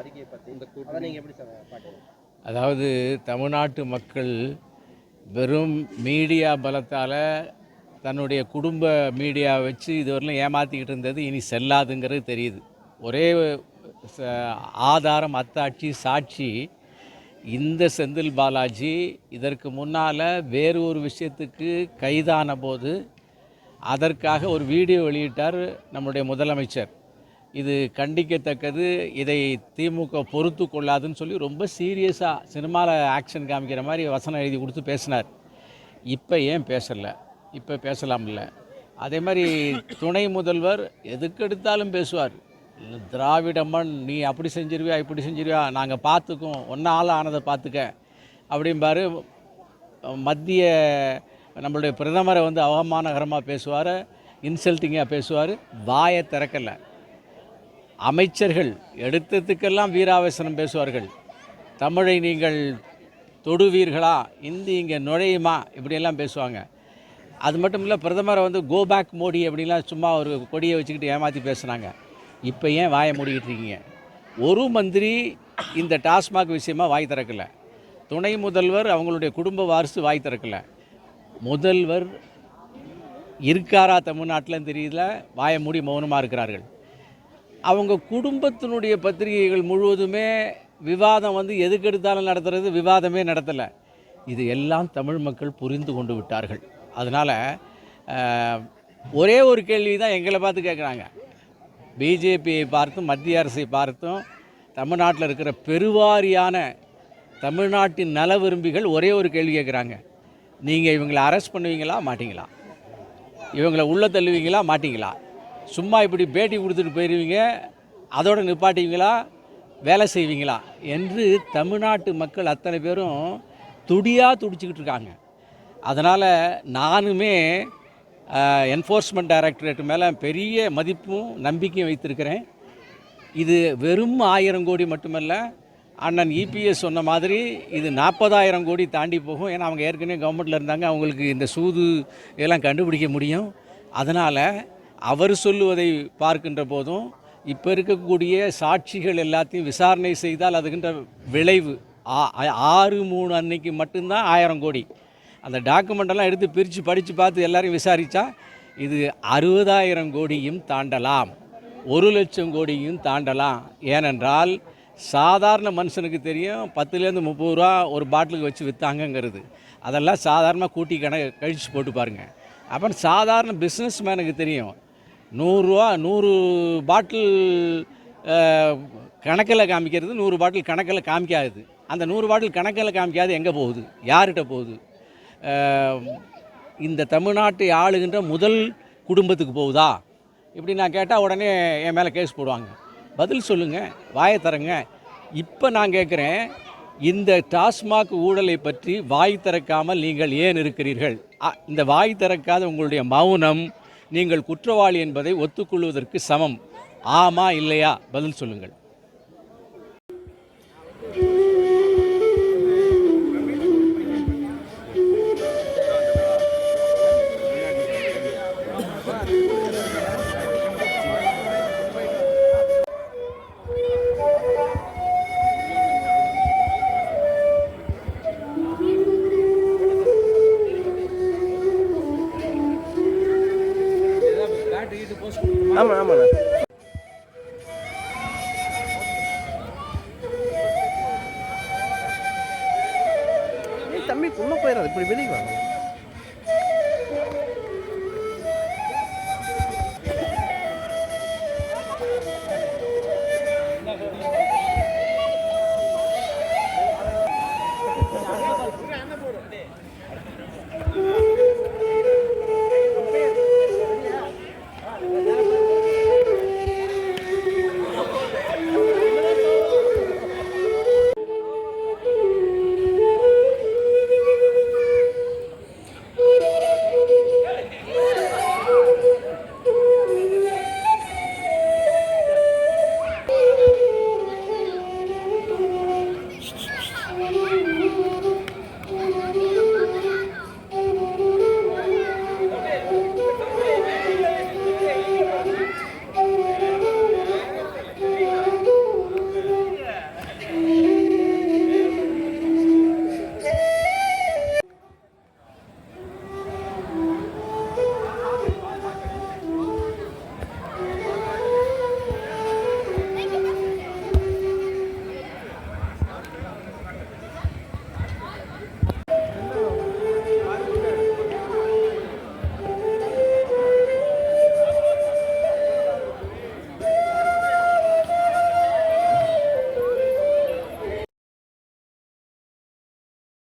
அறிக்கையை பற்றி இந்த அதை நீங்கள் எப்படி சார் பார்க்குறீங்க? அதாவது தமிழ்நாட்டு மக்கள் வெறும் மீடியா பலத்தால் தன்னுடைய குடும்ப மீடியா வச்சு இதுவரையிலும் ஏமாற்றிக்கிட்டு இருந்தது இனி செல்லாதுங்கிறது தெரியுது. ஒரே ஆதாரம் அத்தாட்சி சாட்சி இந்த செந்தில் பாலாஜி இதற்கு முன்னால் வேறு ஒரு விஷயத்துக்கு கைதான போது அதற்காக ஒரு வீடியோ வெளியிட்டார் நம்முடைய முதலமைச்சர். இது கண்டிக்கத்தக்கது. இதை திமுக பொறுத்து கொள்ளாதுன்னு சொல்லி ரொம்ப சீரியஸாக சினிமாவில் ஆக்ஷன் காமிக்கிற மாதிரி வசனம் எழுதி கொடுத்து பேசினார். இப்போ ஏன் பேசலை? இப்போ பேசலாம்ல அதே மாதிரி துணை முதல்வர் எதுக்கெடுத்தாலும் பேசுவார். திராவிடம்மன் நீ அப்படி செஞ்சிருவியா இப்படி செஞ்சிருவியா நாங்கள் பார்த்துக்கோம் ஒன்றால் ஆனதை பார்த்துக்க அப்படிம்பாரு மத்திய நம்மளுடைய பிரதமரை வந்து அவமானகரமாக பேசுவார் இன்சல்ட்டிங்காக பேசுவார் வாயை திறக்கலை. அமைச்சர்கள் எடுத்ததுக்கெல்லாம் வீராவேசனம் பேசுவார்கள். தமிழை நீங்கள் தொடுவீர்களா? இந்தி இங்கே நுழையுமா? இப்படியெல்லாம் பேசுவாங்க. அது மட்டும் இல்லை பிரதமரை வந்து கோ பேக் மோடி அப்படின்லாம் சும்மா ஒரு கொடியை வச்சுக்கிட்டு ஏமாற்றி பேசுனாங்க. இப்போ ஏன் வாயை மூடிக்கிட்டு இருக்கீங்க? ஒரு மந்திரி இந்த டாஸ்மாக் விஷயமா வாய் திறக்கல. துணை முதல்வர் அவங்களுடைய குடும்ப வாரிசு வாய் திறக்கல. முதல்வர் இருக்காரா தமிழ்நாட்டில் தெரியல. வாயை மூடி மௌனமாக இருக்கிறார்கள். அவங்க குடும்பத்தினுடைய பத்திரிகைகள் முழுவதுமே விவாதம் வந்து எதுக்கு எடுத்தாலும் விவாதமே நடத்தலை. இது எல்லாம் தமிழ் மக்கள் புரிந்து கொண்டு விட்டார்கள். அதனால் ஒரே ஒரு கேள்வி தான் எங்களை பார்த்து கேட்குறாங்க பிஜேபியை பார்த்தும் மத்திய அரசை பார்த்தும் தமிழ்நாட்டில் இருக்கிற பெருவாரியான தமிழ்நாட்டின் நல விரும்பிகள் ஒரே ஒரு கேள்வி கேட்குறாங்க நீங்கள் இவங்களை அரெஸ்ட் பண்ணுவீங்களா மாட்டீங்களா? இவங்களை உள்ளே தள்ளுவீங்களா மாட்டீங்களா? சும்மா இப்படி பேட்டி கொடுத்துட்டு போயிடுவீங்க அதோட நிப்பாட்டுவீங்களா வேலை செய்வீங்களா என்று தமிழ்நாட்டு மக்கள் அத்தனை பேரும் துடியாக துடிச்சிக்கிட்டு இருக்காங்க. அதனால் நானுமே என்ஃபோர்ஸ்மெண்ட் டைரக்டரேட் மேலே பெரிய மதிப்பும் நம்பிக்கையும் வைத்திருக்கிறேன். இது வெறும் ஆயிரம் கோடி மட்டுமல்ல அண்ணன் இபிஎஸ் சொன்ன மாதிரி இது நாற்பதாயிரம் கோடி தாண்டி போகும். ஏன்னா அவங்க ஏற்கனவே கவர்மெண்ட்டில் இருந்தாங்க அவங்களுக்கு இந்த சூது இதெல்லாம் கண்டுபிடிக்க முடியும். அதனால் அவர் சொல்லுவதை பார்க்கின்ற போதும் இப்போ இருக்கக்கூடிய சாட்சிகள் எல்லாத்தையும் விசாரணை செய்தால் அதுக்கின்ற விளைவு ஆ- ஆறு மூணு அன்னைக்கு மட்டும்தான் ஆயிரம் கோடி. அந்த டாக்குமெண்டெல்லாம் எடுத்து பிரித்து படித்து பார்த்து எல்லாரையும் விசாரித்தா இது அறுபதாயிரம் கோடியும் தாண்டலாம். ஒரு லட்சம் கோடியும் தாண்டலாம். ஏனென்றால் சாதாரண மனுஷனுக்கு தெரியும் பத்துலேருந்து முப்பது ரூபா ஒரு பாட்டிலுக்கு வச்சு விற்றாங்கங்கிறது அதெல்லாம் சாதாரணமாக கூட்டி கணக்கு கழித்து போட்டு பாருங்கள் அப்புறம் சாதாரண பிஸ்னஸ் மேனுக்கு தெரியும். நூறுரூவா நூறு பாட்டில் கணக்கில் காமிக்கிறது நூறு பாட்டில் கணக்கில் காமிக்காது. அந்த நூறு பாட்டில் கணக்கில் காமிக்காது எங்கே போகுது? யார்கிட்ட போகுது? இந்த தமிழ்நாட்டை ஆளுகின்ற முதல் குடும்பத்துக்கு போகுதா? இப்படி நான் கேட்டால் உடனே என் மேலே கேஸ் போடுவாங்க. பதில் சொல்லுங்கள் வாயை தரங்க இப்போ நான் கேட்குறேன் இந்த டாஸ்மாக் ஊழலை பற்றி வாய் திறக்காமல் நீங்கள் ஏன் இருக்கிறீர்கள்? அ, இந்த வாய் திறக்காத உங்களுடைய மௌனம் நீங்கள் குற்றவாளி என்பதை ஒத்துக்கொள்வதற்கு சமம். ஆமா இல்லையா? பதில் சொல்லுங்கள். Vámonos, vámonos. también, pues, ¿cómo puede de privilegio?